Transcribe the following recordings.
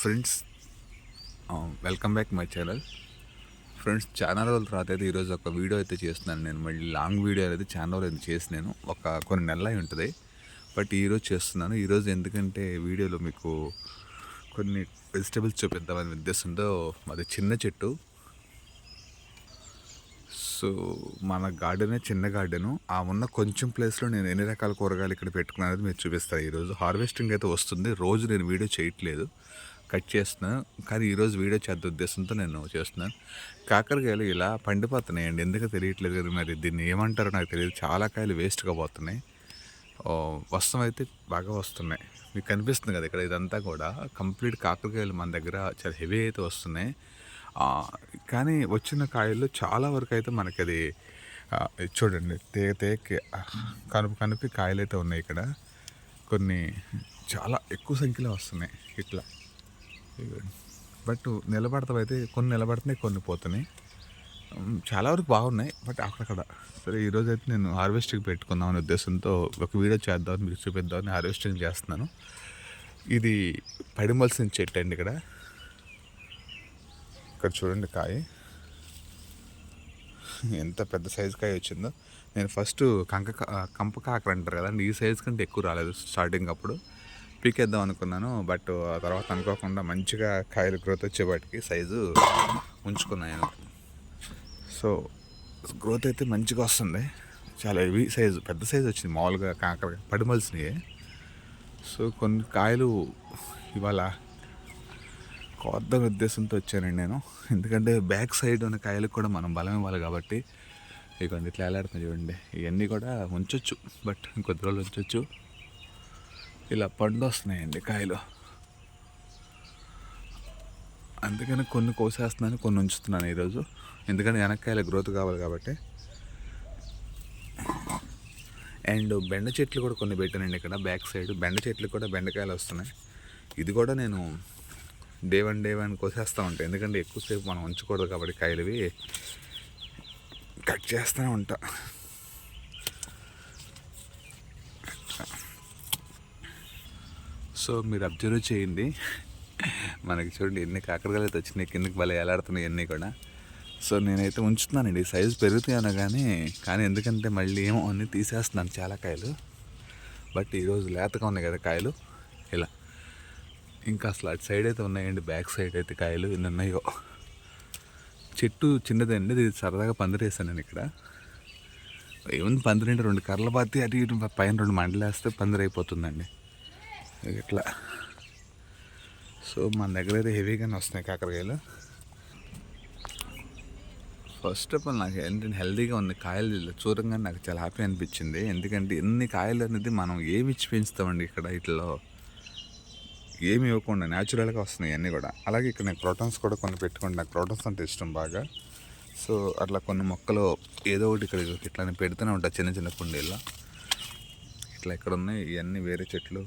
Friends welcome back my channel friends చాలా రోజుల తర్వాత అయితే ఈరోజు ఒక వీడియో అయితే చేస్తున్నాను నేను. మళ్ళీ లాంగ్ వీడియో అనేది చాలా రోజులు అయితే చేసి నేను ఒక కొన్ని నెలలు అయి ఉంటుంది బట్ ఈరోజు చేస్తున్నాను. ఈరోజు ఎందుకంటే వీడియోలో మీకు కొన్ని వెజిటబుల్స్ చూపిద్దామని ఉద్దేశంతో మాది చిన్న చెట్టు. సో మన గార్డెనే చిన్న గార్డెను ఆ ఉన్న కొంచెం ప్లేస్లో నేను ఎన్ని రకాల కూరగాయలు ఇక్కడ పెట్టుకున్నానది మీరు చూపిస్తాను ఈరోజు హార్వెస్టింగ్ అయితే వస్తుంది. రోజు నేను వీడియో చేయట్లేదు. కట్ చేస్తున్నాను కానీ ఈరోజు వీడియో చేద్ద ఉద్దేశంతో నేను చేస్తున్నాను కాకరకాయలు ఇలా పండిపోతున్నాయండి. ఎందుకు తెలియట్లేదు కదా మరి. దీన్ని ఏమంటారో నాకు తెలియదు. చాలా కాయలు వేస్ట్గా పోతున్నాయి. వస్త్రం అయితే బాగా వస్తున్నాయి. మీకు కనిపిస్తుంది కదా ఇక్కడ ఇదంతా కూడా. కంప్లీట్ కాకరకాయలు మన దగ్గర చాలా హెవీ అయితే వస్తున్నాయి. కానీ వచ్చిన కాయల్లో చాలా వరకు అయితే మనకి అది చూడండి తేగ తేగ కనుపు కనుపి కాయలు అయితే ఉన్నాయి ఇక్కడ. కొన్ని చాలా ఎక్కువ సంఖ్యలో వస్తున్నాయి ఇట్లా. బట్ నిలబడతావైతే కొన్ని నిలబడుతున్నాయి కొన్ని పోతున్నాయి. చాలా వరకు బాగున్నాయి బట్ అక్కడక్కడ. సరే ఈరోజు అయితే నేను హార్వెస్టింగ్ పెట్టుకుందామనే ఉద్దేశంతో ఒక వీడియో చేద్దామని మీకు చూపిద్దామని హార్వెస్టింగ్ చేస్తున్నాను. ఇది పడిమల్సిన చెట్టు అండి ఇక్కడ. ఇక్కడ చూడండి కాయ. ఎంత పెద్ద సైజు కాయ వచ్చిందో. నేను ఫస్ట్ కంక కంప కాకర అంటారు కదండి ఈ సైజ్ కంటే ఎక్కువ రాలేదు స్టార్టింగ్ అప్పుడు. పీకేద్దాం అనుకున్నాను బట్ ఆ తర్వాత అనుకోకుండా మంచిగా కాయలు గ్రోత్ వచ్చేవాటికి సైజు ఉంచుకున్నాను సో గ్రోత్ అయితే మంచిగా వస్తుంది. చాలా హెవీ సైజు పెద్ద సైజు వచ్చింది మామూలుగా కాకర పడిమలిసినాయి. సో కొన్ని కాయలు ఇవాళ కొత్త ఉద్దేశంతో వచ్చానండి నేను. ఎందుకంటే బ్యాక్ సైడ్ ఉన్న కాయలకు కూడా మనం బలం ఇవ్వాలి కాబట్టి ఇక ఇట్లా ఎలాడుతుంది చూడండి. ఇవన్నీ కూడా ఉంచొచ్చు బట్ ఇంకొద్ది రోజులు ఉంచొచ్చు. ఇలా పండు వస్తున్నాయండి కాయలు. అందుకని కొన్ని కోసేస్తున్నాను కొన్ని ఉంచుతున్నాను ఈరోజు. ఎందుకంటే వెనక్కాయల గ్రోత్ కావాలి కాబట్టి. అండ్ బెండ చెట్లు కూడా కొన్ని పెట్టానండి ఇక్కడ బ్యాక్ సైడ్. బెండ చెట్లు కూడా బెండకాయలు వస్తున్నాయి. ఇది కూడా నేను డే వన్ డే వన్ కోసేస్తూ ఉంటాను ఎందుకంటే ఎక్కువసేపు మనం ఉంచకూడదు కాబట్టి కాయలువి కట్ చేస్తూనే ఉంటా. సో మీరు అబ్జర్వ్ చేయండి. మనకి చూడండి ఎన్ని కాకరకాయలు అయితే వచ్చినాయి కిందకి భలే ఎలాడుతున్నాయి అన్నీ కూడా. సో నేనైతే ఉంచుతున్నానండి. సైజు పెరుగుతాయనో కానీ కానీ ఎందుకంటే మళ్ళీ ఏమో అన్నీ తీసేస్తున్నాను చాలా కాయలు. బట్ ఈరోజు లేతగా ఉన్నాయి కదా కాయలు. ఇలా. ఇంకా అసలు అటు సైడ్ అయితే ఉన్నాయండి బ్యాక్ సైడ్ అయితే కాయలు ఎన్ని ఉన్నాయో. చెట్టు చిన్నదండి ఇది సరదాగా పందిరేసాను నేను ఇక్కడ. ఏముంది పందిరింటి రెండు కర్రల బాతి అటు ఇటు పైన రెండు మండలు వేస్తే పందిరి అయిపోతుందండి. ఇట్లా. సో మన దగ్గర అయితే హెవీగానే వస్తున్నాయి కాకరకాయలు. ఫస్ట్ ఆఫ్ ఆల్ నాకు ఏంటంటే హెల్దీగా ఉంది కాయలు చూడంగానే నాకు చాలా హ్యాపీ అనిపించింది. ఎందుకంటే ఎన్ని కాయలు అనేది మనం ఏమి ఇచ్చి పెంచుతామండి ఇక్కడ ఇట్లో? ఏమి ఇవ్వకుండా న్యాచురల్గా వస్తున్నాయి అన్నీ కూడా. అలాగే ఇక్కడ నేను ప్రోటాన్స్ కూడా కొన్ని పెట్టుకోండి నాకు ప్రోటాన్స్ అంటే ఇష్టం బాగా. సో అట్లా కొన్ని మొక్కలు ఏదో ఒకటి ఇక్కడ ఇట్లా నేను పెడుతూనే ఉంటా చిన్న చిన్న కుండీల్లో. ఇట్లా ఇక్కడ ఉన్నాయి ఇవన్నీ వేరే చెట్లు.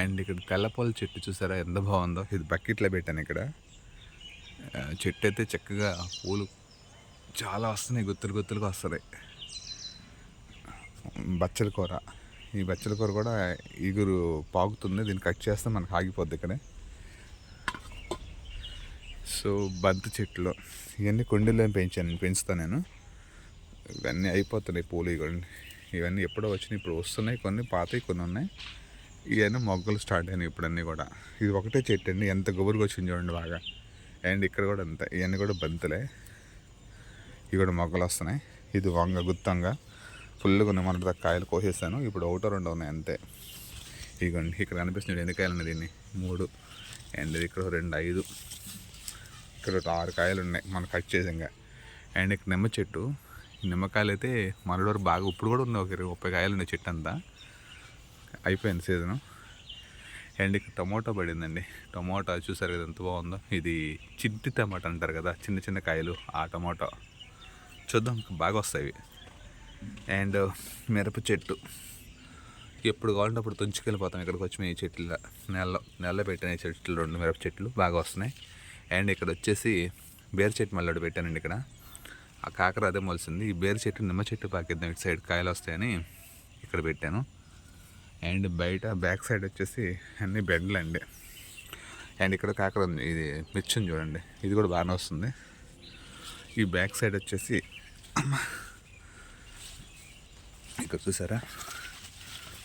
అండ్ ఇక్కడ తెల్లపాల చెట్టు చూసారా? ఎంత బాగుందో. ఇది బకెట్లో పెట్టాను ఇక్కడ. చెట్టు అయితే చక్కగా పూలు చాలా వస్తున్నాయి. గుత్తులు గుత్తులుగా వస్తున్నాయి. బచ్చల కూర. ఈ బచ్చల కూర కూడా ఈగురు పాకుతుంది. దీన్ని కట్ చేస్తే మనకు ఆగిపోద్ది ఇక్కడే. సో బంతి చెట్లు. ఇవన్నీ కుండీల్లో పెంచాను. పెంచుతాను నేను. ఇవన్నీ అయిపోతున్నాయి పూలు ఇవన్నీ ఇవన్నీ ఎప్పుడో వచ్చినాయి. ఇప్పుడు వస్తున్నాయి. కొన్ని పాతవి కొన్ని ఉన్నాయి. ఇవన్నీ మొగ్గలు స్టార్ట్ అయినాయి ఇప్పుడు అన్నీ కూడా. ఇది ఒకటే చెట్టు అండి. ఎంత గుబురుగా వచ్చింది చూడండి బాగా. అండ్ ఇక్కడ కూడా అంత. ఇవన్నీ కూడా బంతులే. ఇవి కూడా మొగ్గలు వస్తున్నాయి. ఇది వంగ గుత్తంగా. ఫుల్గా ఉన్నాయి. మన కాయలు కోసేసాను. ఇప్పుడు ఒకటో రెండు ఉన్నాయి అంతే. ఇదిగోండి ఇక్కడ కనిపిస్తుంది ఎన్ని కాయలు ఉన్నాయి దీన్ని. మూడు అండ్ ఇక్కడ రెండు ఐదు. ఇక్కడ ఆరు కాయలు ఉన్నాయి. మనం కట్ చేసాక అండ్ ఇక్కడ నిమ్మ చెట్టు. నిమ్మకాయలు అయితే మనలో బాగా ఇప్పుడు కూడా ఉన్నాయి. ఒక ఇరవై ముప్పై కాయలు ఉన్నాయి చెట్టు అంతా. అయిపోయింది సీజను. అండ్ ఇక్కడ టమోటా పడిందండి. టమోటా చూసారు కదా ఎంత బాగుందో. ఇది చిట్టి టమాటా అంటారు కదా చిన్న చిన్న కాయలు ఆ టమోటా. చూద్దాం బాగా వస్తాయి. అండ్ మిరప చెట్టు. ఎప్పుడు కావాలంటే అప్పుడు తుంచుకెళ్ళిపోతాం ఇక్కడికి వచ్చి ఈ చెట్లు నెలలో. నెలలో పెట్టిన ఈ చెట్లు రెండు మిరప చెట్లు బాగా వస్తున్నాయి. అండ్ ఇక్కడ వచ్చేసి బేర చెట్టు మళ్ళీ పెట్టానండి ఇక్కడ. ఆ కాకర అదే మొలిసింది. ఈ బేర చెట్టు నిమ్మ చెట్టు పాకిద్దాం ఇటు సైడ్ కాయలు వస్తాయని ఇక్కడ పెట్టాను. అండ్ బయట బ్యాక్ సైడ్ వచ్చేసి అన్ని బెండ్లు అండి. అండ్ ఇక్కడ కాకర ఉంది ఇది మిర్చిని చూడండి. ఇది కూడా బాగానే వస్తుంది. ఈ బ్యాక్ సైడ్ వచ్చేసి ఇక్కడ చూసారా?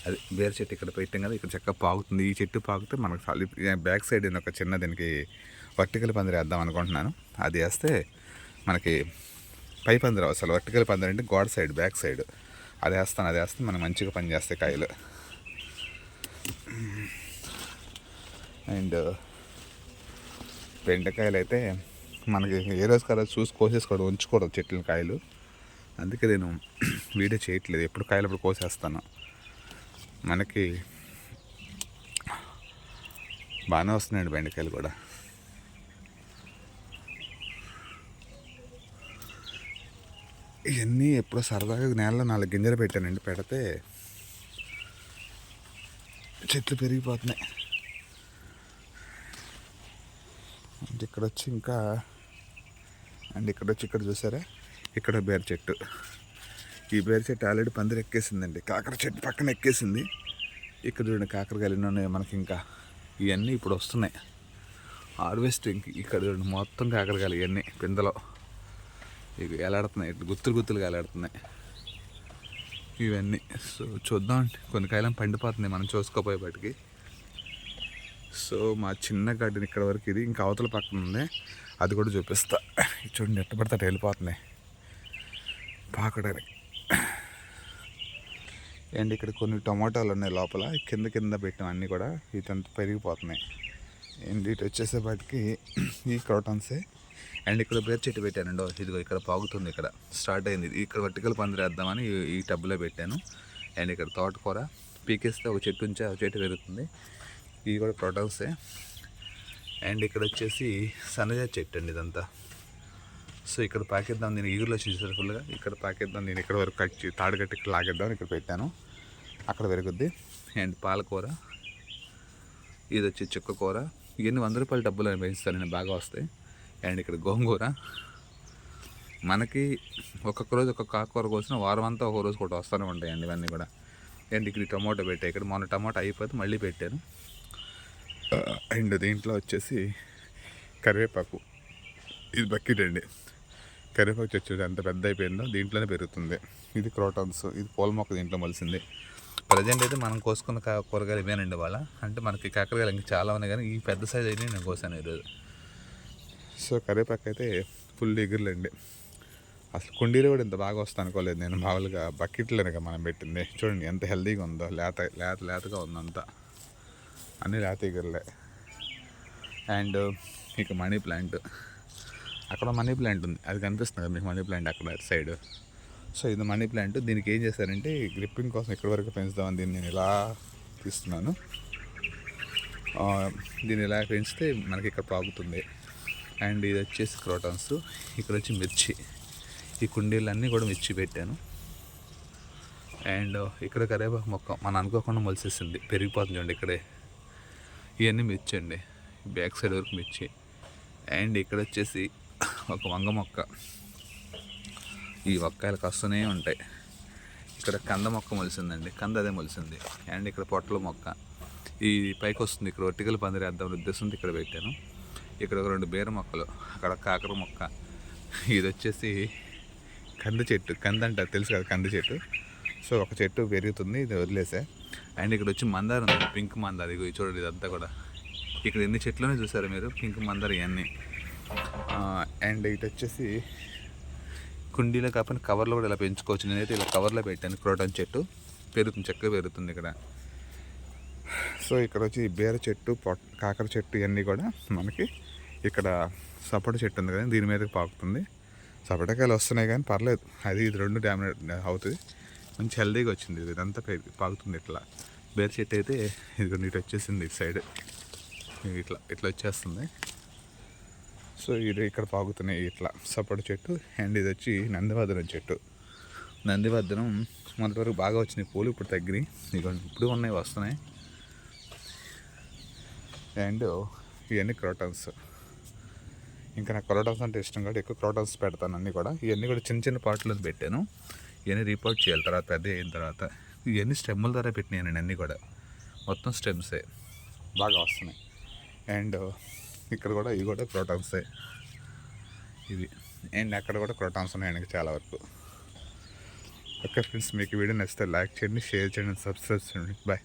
అది వేరే చెట్టు ఇక్కడ పెట్టాం కదా ఇక్కడ చక్కగా పాగుతుంది. ఈ చెట్టు పాగితే మనకు చాలు. బ్యాక్ సైడ్ నేను ఒక చిన్న దీనికి వర్టికల్ పందిరి వేద్దాం అనుకుంటున్నాను. అది వేస్తే మనకి పై పందిరి అవసరం వర్టికల్ పందిరి అంటే గోడ సైడ్ బ్యాక్ సైడ్. అది వేస్తాను అది వేస్తే మనం మంచిగా పని చేస్తాయి కాయలు. అండ్ బెండకాయలు అయితే మనకి ఏ రోజు కదా చూసి కోసేసుకోవడం ఉంచుకోవడం చెట్ల కాయలు. అందుకే నేను వీడియో చేయట్లేదు. ఎప్పుడు కాయలు అప్పుడు కోసేస్తాను. మనకి బాగానే వస్తున్నాయండి బెండకాయలు కూడా. ఇవన్నీ ఎప్పుడో సరదాగా నేలలో నాలుగు గింజలు పెట్టానండి. పెడితే చెట్లు పెరిగిపోతున్నాయి. అంటే ఇక్కడ వచ్చి ఇంకా అండ్ ఇక్కడ వచ్చి ఇక్కడ చూసారా? ఇక్కడ బేర చెట్టు. ఈ బేర చెట్టు ఆల్రెడీ పందిరి ఎక్కేసిందండి. కాకర చెట్టు పక్కన ఎక్కేసింది. ఇక్కడ చూడండి కాకరకాయలు ఎన్ని ఉన్నాయి మనకి ఇంకా. ఇవన్నీ ఇప్పుడు వస్తున్నాయి. హార్వెస్టింగ్ ఇక్కడ చూడండి మొత్తం కాకరకాయలు ఇవన్నీ పిందలో. ఇక ఎలాడుతున్నాయి గుత్తులు గుత్తులుగా ఎలాడుతున్నాయి ఇవన్నీ. సో చూద్దాం కొన్ని కాయలం పండిపోతున్నాయి మనం చూసుకోపోయే బయటికి సో మా చిన్న గార్డెన్ ఇక్కడ వరకు ఇది. ఇంకా అవతల పక్కన ఉంది. అది కూడా చూపిస్తా. చూడండి ఎట్ట పడితే వెళ్ళిపోతున్నాయి. పాకడానికి. అండ్ ఇక్కడ కొన్ని టమాటాలు ఉన్నాయి లోపల. కింద కింద పెట్టాం అన్నీ కూడా ఇదంతా పెరిగిపోతున్నాయి. అండ్ ఇటు వచ్చేసేపటికి ఈ క్రోటన్సే. అండ్ ఇక్కడ బేర్ చెట్టు పెట్టానండి. ఇదిగో ఇక్కడ పాగుతుంది ఇక్కడ. స్టార్ట్ అయింది. ఇది. ఇక్కడ వర్టికల్ పందిరేద్దామని ఈ- ఈ టబ్లో పెట్టాను. అండ్ ఇక్కడ తోటకూర పీకేస్తే ఒక చెట్టు ఉంచి ఆ చెట్టు పెరుగుతుంది. ఇవి కూడా ప్రొటల్సే అండ్ ఇక్కడ వచ్చేసి సన్నజా చెట్టు అండి ఇదంతా. సో ఇక్కడ పాకేద్దాం. నేను ఈగురులో చూసారు ఫుల్గా ఇక్కడ పాకేద్దాం. నేను ఇక్కడ వరకు కట్ తాడు కట్టి ఇక్కడ లాగేద్దాం ఇక్కడ పెట్టాను. అక్కడ పెరుగుద్ది. అండ్ పాలకూర ఇది వచ్చి చుక్క కూర. ఇవన్నీ వంద రూపాయల డబ్బులు అని పెంచుతాను నేను బాగా వస్తాయి. అండ్ ఇక్కడ గోంగూర. మనకి ఒక్కొక్క రోజు ఒక్కొక్క ఆకుకూర కోసిన వారం అంతా ఒక రోజు కూడా వస్తూనే ఉంటాయండి ఇవన్నీ కూడా. అండ్ ఇక్కడ టమాటో పెట్టాయి ఇక్కడ మొన్న టమాటో అయిపోతే మళ్ళీ పెట్టాను. అండ్ దీంట్లో వచ్చేసి కరివేపాకు. ఇది బకెట్ అండి. కరివేపాకు చెట్టు ఎంత పెద్ద అయిపోయిందో దీంట్లోనే పెరుగుతుంది. ఇది క్రోటన్స్. ఇది పూల మొక్క దీంట్లో మలిసింది. ప్రజెంట్ అయితే మనం కోసుకున్న కూరగాయలు ఇవేనండి వాళ్ళ అంటే మనకి కాకరకాయలు ఇంకా చాలా ఉన్నాయి కానీ ఈ పెద్ద సైజ్ అయితే నేను కోసాను ఈరోజు. సో కరివేపాకు అయితే ఫుల్ ఎగురులేండి అసలు కుండీలో కూడా ఇంత బాగా వస్తా అనుకోలేదు నేను. మామూలుగా బకెట్లనిగా మనం పెట్టింది. చూడండి ఎంత హెల్తీగా ఉందో. లేత లేత లేతగా ఉందంతా. అన్నీ లేత ఎగురులే అండ్ ఇక మనీ ప్లాంట్. అక్కడ మనీ ప్లాంట్ ఉంది. అది కనిపిస్తుంది కదా మీకు మనీ ప్లాంట్ అక్కడ సైడ్. సో ఇది మనీ ప్లాంట్. దీనికి ఏం చేశారంటే గ్రిప్పింగ్ కోసం ఇక్కడి వరకు పెంచుదామని దీన్ని నేను ఇలా తీస్తున్నాను. దీన్ని ఇలా పెంచితే మనకి ఇక్కడ పాగుతుంది అండ్ ఇది వచ్చేసి క్రోటాన్స్. ఇక్కడ వచ్చి మిర్చి. ఈ కుండీలన్నీ కూడా మిర్చి పెట్టాను. అండ్ ఇక్కడ కరేపాకు మొక్క మనం అనుకోకుండా మొలిసేసింది. పెరిగిపోతుంది చూడండి ఇక్కడే. ఇవన్నీ మిర్చి అండి. బ్యాక్ సైడ్ వరకు మిర్చి. అండ్ ఇక్కడ వచ్చేసి ఒక వంగ మొక్క. ఈ వక్కాయలు వస్తూనే ఉంటాయి. ఇక్కడ కంద మొక్క మొలిసిందండి. కంద అదే మొలిసింది. అండ్ ఇక్కడ పొట్టల మొక్క. ఈ పైకి వస్తుంది ఇక్కడ ఒట్టికలు పందిరేద్దాం ఉద్దేశంతో ఇక్కడ పెట్టాను. ఇక్కడ ఒక రెండు బీర మొక్కలు అక్కడ కాకర మొక్క. ఇది వచ్చేసి కంద చెట్టు. కంద అంటారు తెలుసు కదా కంద చెట్టు. సో ఒక చెట్టు పెరుగుతుంది ఇది వదిలేసా. అండ్ ఇక్కడ వచ్చి మందారం ఉంది పింక్ మందార. ఇది చూడండి ఇదంతా కూడా. ఇక్కడ ఎన్ని చెట్లనే చూసారు మీరు? పింక్ మందార ఇవన్నీ. అండ్ ఇది వచ్చేసి కుండీలో కాకపోతే కవర్లో కూడా ఇలా పెంచుకోవచ్చు. నేనైతే ఇలా కవర్లో పెట్టాను క్రోటన్ చెట్టు. పెరుగుతుంది చక్కగా పెరుగుతుంది ఇక్కడ. సో ఇక్కడ వచ్చి బేర బీర చెట్టు కాకర చెట్టు ఇవన్నీ కూడా మనకి ఇక్కడ సపోటా చెట్టు ఉంది కదా దీని మీదకి పాకుతుంది. సపోటాకాయలు వస్తున్నాయి కానీ పర్లేదు. అది ఇది రెండు డామినేట్ అవుతుంది. మంచి హెల్దీగా వచ్చింది ఇది. ఇదంతా పాకుతుంది ఇట్లా. బేర చెట్టు అయితే ఇది ఇటు వచ్చేసింది ఇటు సైడ్. ఇట్లా ఇట్లా వచ్చేస్తుంది. సో ఇది ఇక్కడ పాకుతున్నాయి ఇట్లా సపోటా చెట్టు. అండ్ ఇది వచ్చి నందివర్ధనం చెట్టు. నందివర్ధనం మొదటి వరకు బాగా వచ్చినాయి. పూలు ఇప్పుడు తగ్గినాయి. ఇక ఇప్పుడు ఉన్నాయి వస్తున్నాయి. అండ్ ఇవన్నీ క్రోటన్స్. ఇంకా నాకు క్రోటన్స్ అంటే ఇష్టం కాబట్టి ఎక్కువ క్రోటన్స్ పెడతాను అన్నీ కూడా. ఇవన్నీ కూడా చిన్న చిన్న పాటలు పెట్టాను. ఇవన్నీ రీపోర్ట్ చేయాలి తర్వాత పెద్ద అయిన తర్వాత. ఇవన్నీ స్టెమ్ముల ద్వారా పెట్టినాయండి అన్నీ కూడా. మొత్తం స్టెమ్సే బాగా వస్తున్నాయి. అండ్ ఇక్కడ కూడా ఇవి కూడా క్రోటాన్సే ఇవి. అండ్ అక్కడ కూడా క్రోటాన్స్ ఉన్నాయి చాలా వరకు. ఓకే ఫ్రెండ్స్ మీకు వీడియో నచ్చితే లైక్ చేయండి షేర్ చేయండి సబ్స్క్రైబ్ చేయండి. బాయ్